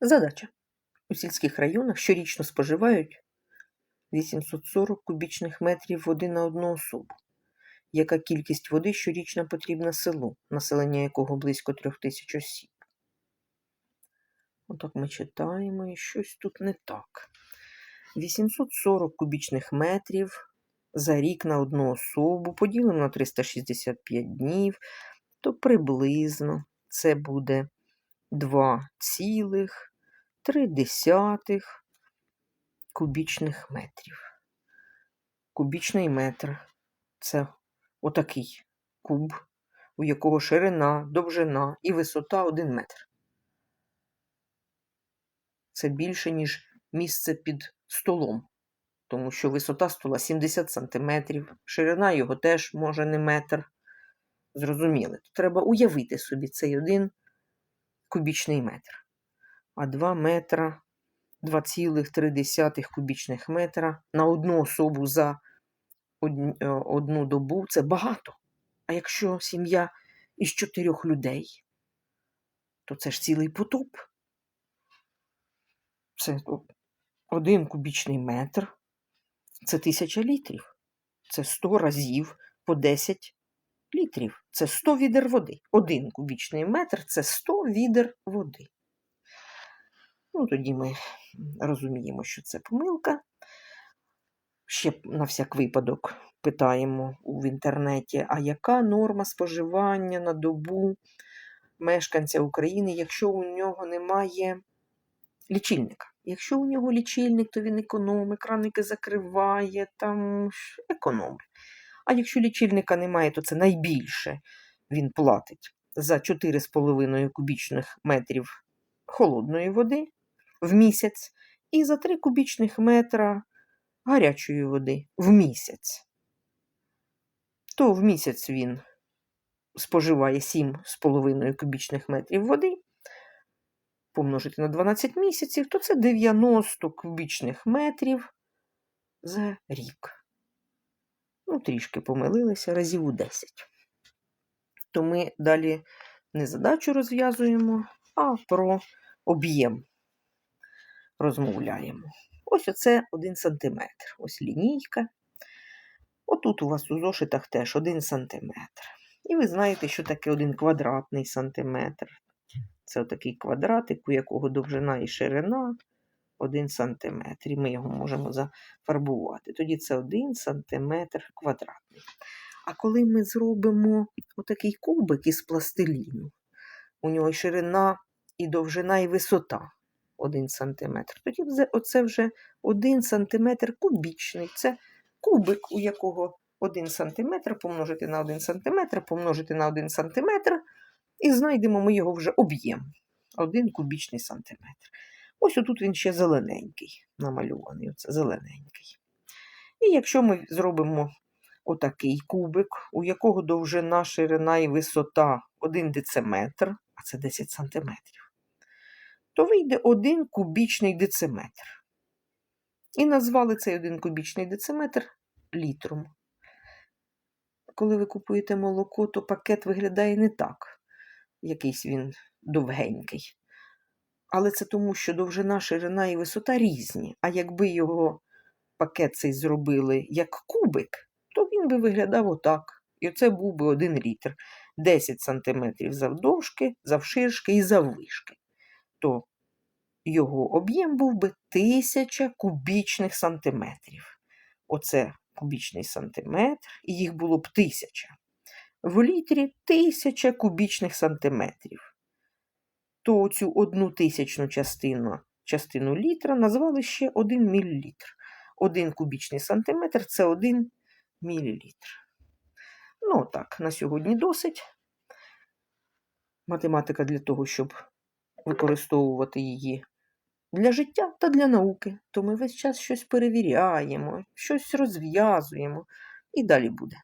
Задача. У сільських районах щорічно споживають 840 кубічних метрів води на одну особу. Яка кількість води щорічно потрібна селу, населення якого близько трьох тисяч осіб? Отак ми читаємо, і щось тут не так. 840 кубічних метрів за рік на одну особу, поділимо на 365 днів, то приблизно це буде 2,3 кубічних метрів. Кубічний метр це отакий куб, у якого ширина, довжина і висота 1 метр. Це більше, ніж місце під столом, тому що висота стола 70 см, ширина його теж може не метр. Зрозуміли, то треба уявити собі цей один кубічний метр. А 2 метра 2,3 кубічних метра на одну особу за е, одну добу це багато. А якщо сім'я із чотирьох людей, то це ж цілий потоп. Це один кубічний метр, це тисяча літрів. Це 100 разів по 10 літрів. Це 100 відер води. Один кубічний метр це 100 відер води. Ну, тоді ми розуміємо, що це помилка. Ще на всяк випадок питаємо в інтернеті, а яка норма споживання на добу мешканця України, якщо у нього немає лічильника? Якщо у нього лічильник, то він економить, краники закриває, там економить. А якщо лічильника немає, то це найбільше він платить за 4,5 кубічних метрів холодної води в місяць і за 3 кубічних метра гарячої води в місяць. То в місяць він споживає 7,5 кубічних метрів води. Помножити на 12 місяців, то це 90 кубічних метрів за рік. Ну, трішки помилилися разів у 10. То ми далі не задачу розв'язуємо, а про об'єм розмовляємо. Ось оце 1 см. Ось лінійка. Отут у вас у зошитах теж 1 см. І ви знаєте, що таке 1 квадратний сантиметр. Це отакий квадратик, у якого довжина і ширина 1 см. І ми його можемо зафарбувати. Тоді це 1 см квадратний. А коли ми зробимо отакий кубик із пластиліну, у нього ширина, і довжина, і висота 1 см, тоді оце вже 1 см кубічний. Це кубик, у якого 1 см помножити на 1 см, помножити на 1 см, і знайдемо ми його вже об'єм. 1 кубічний сантиметр. Ось отут він ще зелененький, намальований, оце зелененький. І якщо ми зробимо отакий кубик, у якого довжина, ширина і висота 1 дециметр, а це 10 сантиметрів, то вийде 1 кубічний дециметр. І назвали цей 1 кубічний дециметр літром. Коли ви купуєте молоко, то пакет виглядає не так. Якийсь він довгенький. Але це тому, що довжина, ширина і висота різні. А якби його пакет цей зробили як кубик, то він би виглядав отак. І це був би 1 літр. 10 сантиметрів завдовжки, завширшки і заввишки. То його об'єм був би 1000 кубічних сантиметрів. Оце кубічний сантиметр, і їх було б 1000. В літрі 1000 кубічних сантиметрів. То цю одну тисячну частину, частину літра назвали ще 1 мілілітр. 1 кубічний сантиметр це 1 мілілітр. Ну, так, на сьогодні досить. Математика для того, щоб використовувати її для життя та для науки. То ми весь час щось перевіряємо, щось розв'язуємо, і далі буде.